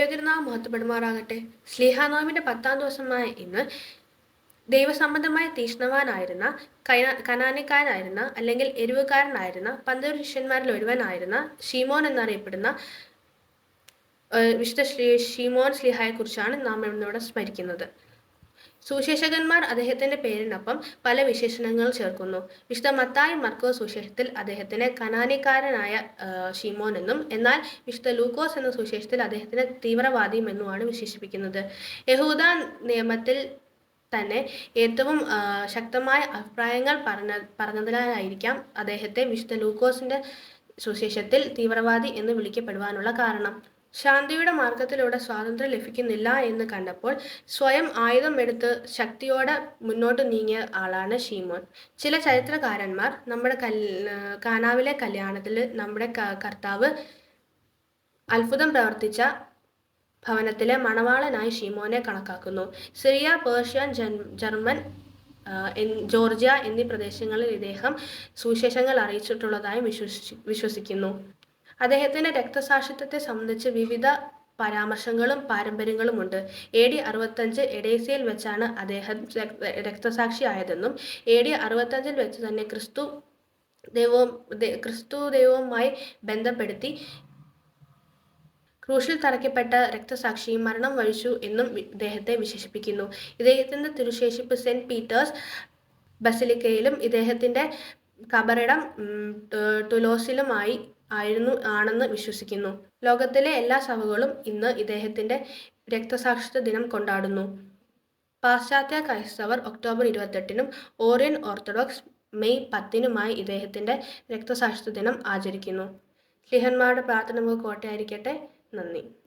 ദൈവതിരുനാൾ മഹത്വപ്പെടുമാറാകട്ടെ. സ്ലീഹാനോമിന്റെ പത്താം ദിവസമായ ഇന്ന് ദൈവസംബന്ധമായ തീഷ്ണവാനായിരുന്ന കൈന- കനാനിക്കാരനായിരുന്ന അല്ലെങ്കിൽ എരിവുകാരനായിരുന്ന പന്തൂർ ശിഷ്യന്മാരിൽ ഒരുവനായിരുന്ന ഷീമോൻ എന്നറിയപ്പെടുന്ന വിശുദ്ധ ശ്രീ ഷീമോൻ സ്ലിഹായെ കുറിച്ചാണ് നാം ഇന്നിവിടെ സ്മരിക്കുന്നത്. സുശേഷകന്മാർ അദ്ദേഹത്തിന്റെ പേരിനൊപ്പം പല വിശേഷണങ്ങൾ ചേർക്കുന്നു. വിശുദ്ധ മത്തായി മർക്കോസ് സുശേഷത്തിൽ അദ്ദേഹത്തിന് കനാനിക്കാരനായ ഷിമോൻ എന്നും എന്നാൽ വിശുദ്ധ ലൂക്കോസ് എന്ന സുശേഷത്തിൽ അദ്ദേഹത്തിന് തീവ്രവാദിയും എന്നുമാണ് വിശേഷിപ്പിക്കുന്നത്. യഹൂദ നിയമത്തിൽ തന്നെ ഏറ്റവും ശക്തമായ അഭിപ്രായങ്ങൾ പറഞ്ഞ പറഞ്ഞതിനാലായിരിക്കാം അദ്ദേഹത്തെ വിശുദ്ധ ലൂക്കോസിന്റെ സുശേഷത്തിൽ തീവ്രവാദി എന്ന് വിളിക്കപ്പെടുവാനുള്ള കാരണം. ശാന്തിയുടെ മാർഗത്തിലൂടെ സ്വാതന്ത്ര്യം ലഭിക്കുന്നില്ല എന്ന് കണ്ടപ്പോൾ സ്വയം ആയുധം എടുത്ത് ശക്തിയോടെ മുന്നോട്ട് നീങ്ങിയ ആളാണ് ഷീമോൻ ചില ചരിത്രകാരന്മാർ നമ്മുടെ കൽ കാനാവിലെ കല്യാണത്തിൽ നമ്മുടെ കർത്താവ് അത്ഭുതം പ്രവർത്തിച്ച ഭവനത്തിലെ മണവാളനായി ഷീമോനെ കണക്കാക്കുന്നു. സിറിയ പേർഷ്യൻ ജർമ്മൻ ജോർജിയ എന്നീ പ്രദേശങ്ങളിൽ ഇദ്ദേഹം സുവിശേഷങ്ങൾ അറിയിച്ചിട്ടുള്ളതായും വിശ്വസി വിശ്വസിക്കുന്നു. അദ്ദേഹത്തിന്റെ രക്തസാക്ഷിത്വത്തെ സംബന്ധിച്ച് വിവിധ പരാമർശങ്ങളും പാരമ്പര്യങ്ങളുമുണ്ട്. എ ഡി അറുപത്തഞ്ച് എഡേസിയയിൽ വെച്ചാണ് അദ്ദേഹം രക്തസാക്ഷി രക്തസാക്ഷിയായതെന്നും എ ഡി അറുപത്തഞ്ചിൽ വെച്ച് തന്നെ ക്രിസ്തു ദൈവവും ക്രിസ്തു ദൈവവുമായി ബന്ധപ്പെടുത്തി ക്രൂശിൽ തറയ്ക്കപ്പെട്ട രക്തസാക്ഷി മരണം വഹിച്ചു എന്നും ഇദ്ദേഹത്തെ വിശേഷിപ്പിക്കുന്നു. ഇദ്ദേഹത്തിന്റെ തിരുശേഷിപ്പ് സെന്റ് പീറ്റേഴ്സ് ബസിലിക്കയിലും ഇദ്ദേഹത്തിന്റെ കബറിടം ടുലോസിലുമായി ആയിരുന്നു ആണെന്ന് വിശ്വസിക്കുന്നു. ലോകത്തിലെ എല്ലാ സഭകളും ഇന്ന് ഇദ്ദേഹത്തിന്റെ രക്തസാക്ഷിത ദിനം കൊണ്ടാടുന്നു. പാശ്ചാത്യ ക്രൈസ്തവർ ഒക്ടോബർ ഇരുപത്തെട്ടിനും ഓറിയൻ ഓർത്തഡോക്സ് മെയ് പത്തിനുമായി ഇദ്ദേഹത്തിന്റെ രക്തസാക്ഷിത ദിനം ആചരിക്കുന്നു. സ്ലിഹന്മാരുടെ പ്രാർത്ഥന നമുക്ക് കോട്ടയായിരിക്കട്ടെ. നന്ദി.